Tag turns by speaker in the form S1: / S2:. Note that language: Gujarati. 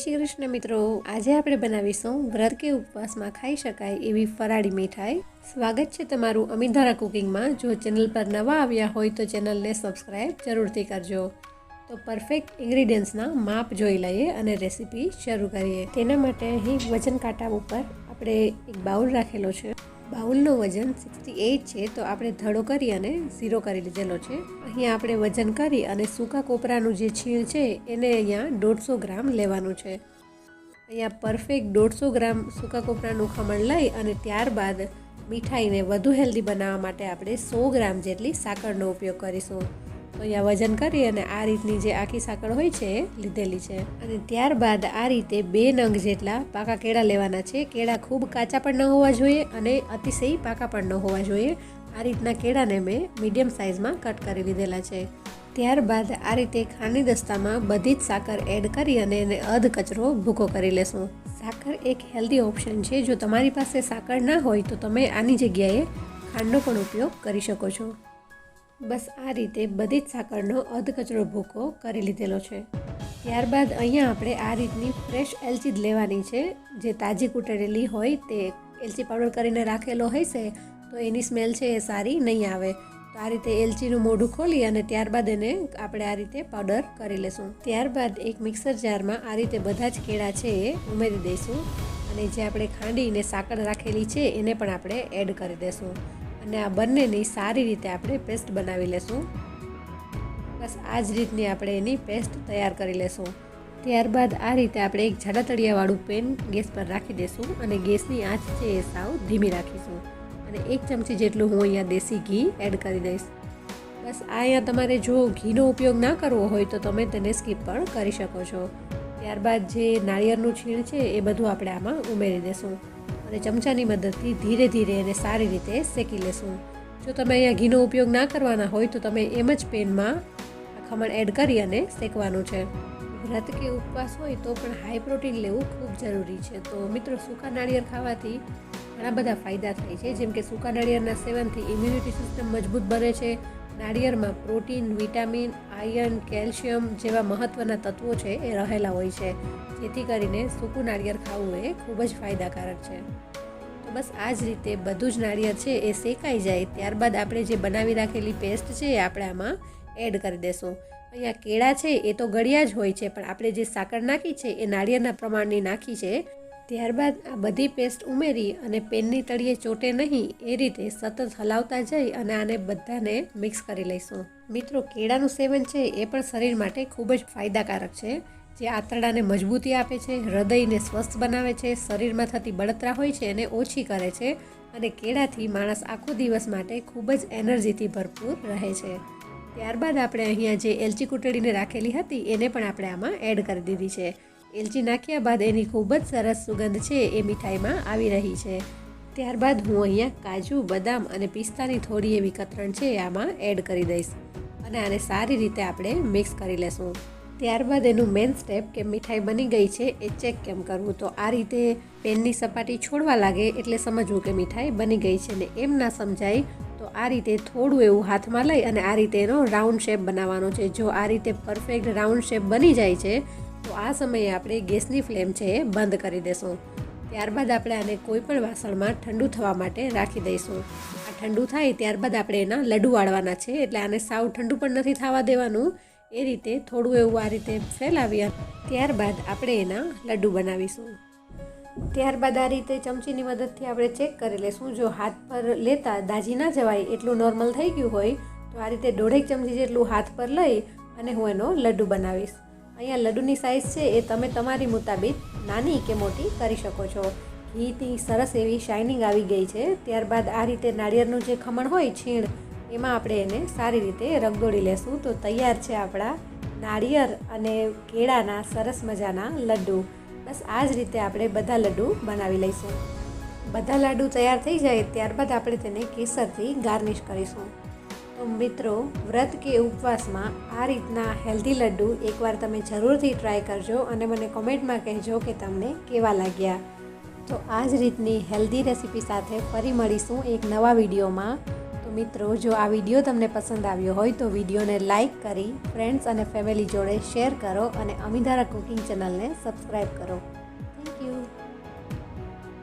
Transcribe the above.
S1: શ્રી કૃષ્ણ મિત્રો, આજે આપણે બનાવીશું વ્રત કે ઉપવાસમાં ખાઈ શકાય એવી ફરાળી મીઠાઈ. સ્વાગત છે તમારું અમિધારા કુકિંગમાં. જો ચેનલ પર નવા આવ્યા હોય તો ચેનલને સબસ્ક્રાઈબ જરૂરથી કરજો. તો પરફેક્ટ ઇન્ગ્રીડિયન્ટ્સના માપ જોઈ લઈએ અને રેસીપી શરૂ કરીએ. તેના માટે અહીં વજન કાંટા ઉપર આપણે એક બાઉલ રાખેલો છે. બાઉલનું વજન સિક્સટી એઇટ છે, તો આપણે ધડો કરી અને ઝીરો કરી લીધેલો છે. અહીંયા આપણે વજન કરી અને સૂકા કોપરાનું જે છીણ છે, એને અહીંયા દોઢસો ગ્રામ લેવાનું છે. અહીંયા પરફેક્ટ દોઢસો ગ્રામ સૂકા કોપરાનું ખમણ લઈ અને ત્યારબાદ મીઠાઈને વધુ હેલ્ધી બનાવવા માટે આપણે સો ગ્રામ જેટલી સાકરનો ઉપયોગ કરીશું. તો અહીંયા વજન કરી અને આ રીતની જે આખી સાંકળ હોય છે એ લીધેલી છે. અને ત્યારબાદ આ રીતે બે નંગ જેટલા પાકા કેળા લેવાના છે. કેળા ખૂબ કાચા પણ ન હોવા જોઈએ અને અતિશય પાકા પણ ન હોવા જોઈએ. આ રીતના કેળાને મેં મીડિયમ સાઇઝમાં કટ કરી લીધેલા છે. ત્યારબાદ આ રીતે ખાંડની દસ્તામાં બધી જ સાકર એડ કરી અને એને અધ કચરો ભૂકો કરી લેશું. સાકર એક હેલ્ધી ઓપ્શન છે. જો તમારી પાસે સાકર ના હોય તો તમે આની જગ્યાએ ખાંડનો પણ ઉપયોગ કરી શકો છો. બસ આ રીતે બધી જ સાકરનો અધ કચરો ભૂકો કરી લીધેલો છે. ત્યારબાદ અહીંયા આપણે આ રીતની ફ્રેશ એલચી જ લેવાની છે. જે તાજી કૂટેલી હોય તે એલચી પાવડર કરીને રાખેલો હશે તો એની સ્મેલ છે એ સારી નહીં આવે. તો આ રીતે એલચીનું મોઢું ખોલી અને ત્યારબાદ એને આપણે આ રીતે પાવડર કરી લેશું. ત્યારબાદ એક મિક્સર જારમાં આ રીતે બધા જ કેળા છે એ ઉમેરી દઈશું અને જે આપણે ખાંડીને સાકર રાખેલી છે એને પણ આપણે એડ કરી દઈશું અને આ બંનેની સારી રીતે આપણે પેસ્ટ બનાવી લેશું. બસ આ જ રીતની આપણે એની પેસ્ટ તૈયાર કરી લેશું. ત્યારબાદ આ રીતે આપણે એક જાડા તળિયાવાળું પેન ગેસ પર રાખી દઈશું અને ગેસની આંચ છે એ સાવ ધીમી રાખીશું. અને એક ચમચી જેટલું હું અહીંયા દેશી ઘી એડ કરી દઈશ. બસ આ અહીંયા તમારે જો ઘીનો ઉપયોગ ના કરવો હોય તો તમે તેને સ્કીપ પણ કરી શકો છો. ત્યારબાદ જે નાળિયેરનું છીણ છે એ બધું આપણે આમાં ઉમેરી દેશું. અને ચમચાની મદદથી ધીરે ધીરે એને સારી રીતે શેકી લેશું. જો તમે અહીંયા ઘીનો ઉપયોગ ના કરવાના હોય તો તમે એમ જ પેનમાં ખમણ એડ કરી અને શેકવાનું છે. વ્રત કે ઉપવાસ હોય તો પણ હાઈ પ્રોટીન લેવું ખૂબ જરૂરી છે. તો મિત્રો, સૂકા નાળિયેર ખાવાથી ઘણા બધા ફાયદા થાય છે. જેમ કે સૂકા નાળિયેરના સેવનથી ઇમ્યુનિટી સિસ્ટમ મજબૂત બને છે. નાળિયેરમાં પ્રોટીન વિટામિન આયર્ન કેલ્શિયમ જેવા મહત્ત્વના તત્વો છે એ રહેલા હોય છે. જેથી કરીને સૂકું નાળિયેર ખાવું એ ખૂબ જ ફાયદાકારક છે. તો બસ આ જ રીતે બધું જ નાળિયેર છે એ શેકાઈ જાય, ત્યારબાદ આપણે જે બનાવી રાખેલી પેસ્ટ છે એ આપણે આમાં એડ કરી દેશું. અહીંયા કેળા છે એ તો ગળ્યા જ હોય છે, પણ આપણે જે સાકર નાખી છે એ નાળિયેરના પ્રમાણની નાખી છે ત્યારબાદ આ બધી પેસ્ટ ઉમેરી અને પેનની તળિયે ચોટે નહીં એ રીતે સતત હલાવતા જઈ અને આને બધાને મિક્સ કરી લઈશું. મિત્રો, કેળાનું સેવન છે એ પણ શરીર માટે ખૂબ જ ફાયદાકારક છે. જે આંતરડાને મજબૂતી આપે છે, હૃદયને સ્વસ્થ બનાવે છે, શરીરમાં થતી બળતરા હોય છે એને ઓછી કરે છે અને કેળાથી માણસ આખો દિવસ માટે ખૂબ જ એનર્જીથી ભરપૂર રહે છે. ત્યારબાદ આપણે અહીંયા જે એલચી કૂટડીને રાખેલી હતી એને પણ આપણે આમાં એડ કરી દીધી છે. એલચી નાખ્યા બાદ એની ખૂબ જ સરસ સુગંધ છે એ મીઠાઈમાં આવી રહી છે. ત્યારબાદ હું અહીંયા કાજુ, બદામ અને પિસ્તાની થોડી એવી કતરણ છે આમાં એડ કરી દઈશ. અને આને સારી રીતે આપણે મિક્સ કરી લેશું. ત્યારબાદ એનું મેઇન સ્ટેપ કે મીઠાઈ બની ગઈ છે એ ચેક કેમ કરવું? તો આ રીતે પેનની સપાટી છોડવા લાગે એટલે સમજવું કે મીઠાઈ બની ગઈ છે ને એમ ના સમજાય, તો આ રીતે થોડું એવું હાથમાં લઈ અને આ રીતે એનો રાઉન્ડ શેપ બનાવવાનો છે. જો આ રીતે પરફેક્ટ રાઉન્ડ શેપ બની જાય છે તો આ સમયે આપણે ગેસની ફ્લેમ છે એ બંધ કરી દઈશું ત્યારબાદ આપણે આને કોઈ પણ વાસણમાં ઠંડુ થવા માટે રાખી દઈશું. આ ઠંડુ થાય ત્યારબાદ આપણે એના લડુ વાળવાના છે, એટલે આને સાવ ઠંડુ પણ નથી થવા દેવાનું. એ રીતે થોડું એવું આ રીતે ફેલાવ્યા ત્યારબાદ આપણે એના લડ્ડુ બનાવીશું. ત્યારબાદ આ રીતે ચમચીની મદદથી આપણે ચેક કરી લેશું. જો હાથ પર લેતા દાજી ના જવાય એટલું નોર્મલ થઈ ગયું હોય, તો આ રીતે દોઢેક ચમચી જેટલું હાથ પર લઈ અને હું એનો લડ્ડુ બનાવીશ. અહીંયા લડ્ડુની સાઇઝ છે, એ તમે તમારી મુતાબિક નાની કે મોટી કરી શકો છો. ઘીથી સરસ એવી શાઇનિંગ આવી ગઈ છે. ત્યારબાદ આ રીતે નાળિયેરનું જે ખમણ હોય, છીણ, એમાં આપણે એને સારી રીતે રગદોડી લેશું. તો તૈયાર છે આપણા નાળિયેર અને કેળાના સરસ મજાના લડ્ડુ. બસ આ જ રીતે આપણે બધા લડ્ડુ બનાવી લઈશું. બધા લાડુ તૈયાર થઈ જાય, ત્યારબાદ આપણે તેને કેસરથી ગાર્નિશ કરીશું. તો મિત્રો, વ્રત કે ઉપવાસમાં આ રીતના હેલ્ધી લડ્ડુ એકવાર તમે જરૂરથી ટ્રાય કરજો અને મને કોમેન્ટમાં કહેજો કે તમને કેવા લાગ્યા. તો આ જ રીતની હેલ્ધી રેસીપી સાથે ફરી મળીશું એક નવા વિડીયોમાં. તો મિત્રો, જો આ વીડિયો તમને પસંદ આવ્યો હોય તો વિડીયોને લાઇક કરી ફ્રેન્ડ્સ અને ફેમિલી જોડે શેર કરો અને અમીધારા કુકિંગ ચેનલને સબસ્ક્રાઈબ કરો.